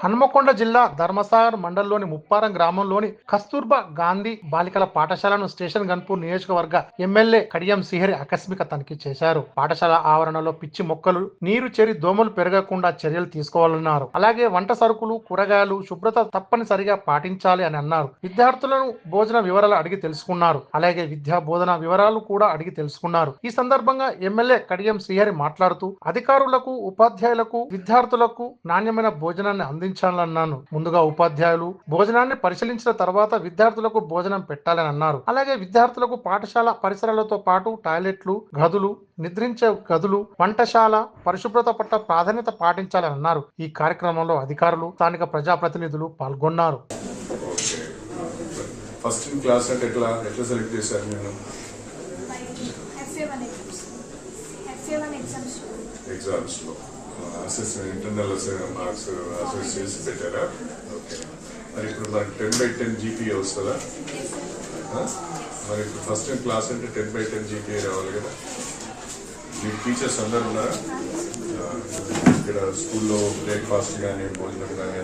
హన్మకొండ జిల్లా ధర్మసాగర్ మండలంలోని ముప్పారం గ్రామంలోని కస్తూర్బా గాంధీ బాలికల పాఠశాలను స్టేషన్ గన్పూర్ నియోజకవర్గ ఎమ్మెల్యే కడియం శ్రీహరి ఆకస్మిక తనిఖీ చేశారు. పాఠశాల ఆవరణలో పిచ్చి మొక్కలు నీరు చేరి దోమలు పెరగకుండా చర్యలు తీసుకోవాలన్నారు. అలాగే వంట సరుకులు కూరగాయలు శుభ్రత తప్పనిసరిగా పాటించాలి అని అన్నారు. విద్యార్థులను భోజన వివరాలు అడిగి తెలుసుకున్నారు. అలాగే విద్యా బోధన వివరాలు కూడా అడిగి తెలుసుకున్నారు. ఈ సందర్భంగా ఎమ్మెల్యే కడియం శ్రీహరి మాట్లాడుతూ అధికారులకు ఉపాధ్యాయులకు విద్యార్థులకు నాణ్యమైన భోజనాన్ని అందించాలన్నాను ముందుగా ఉపాధ్యాయులు భోజనాన్ని పరిశీలించిన తర్వాత విద్యార్థులకు భోజనం పెట్టాలని అన్నారు. అలాగే విద్యార్థులకు పాఠశాల పరిసరాలతో పాటు టాయిలెట్లు గదులు నిద్రించే గదులు వంటశాల పరిశుభ్రత పట్ల ప్రాధాన్యత పాటించాలని అన్నారు. ఈ కార్యక్రమంలో అధికారులు స్థానిక ప్రజాప్రతినిధులు పాల్గొన్నారు. ఫస్ట్ ఇన్ క్లాస్ అంటే ఎట్లా ఎట్లా సెలెక్ట్ చేశారు నేను ఎగ్జామ్స్లో అసెస్ ఇంటర్నల్ మార్క్స్ అసెస్ చేసి పెట్టారా? ఓకే మరి ఇప్పుడు మనకి టెన్ బై టెన్ జీపీఏ వస్తుందా? మరి ఇప్పుడు ఫస్ట్ ఇన్ క్లాస్ అంటే టెన్ బై టెన్ జీపీఏ రావాలి కదా. మీకు టీచర్స్ అందరు ఉన్నారా? ఇక్కడ స్కూల్లో బ్రేక్ఫాస్ట్ కానీ భోజనం కానీ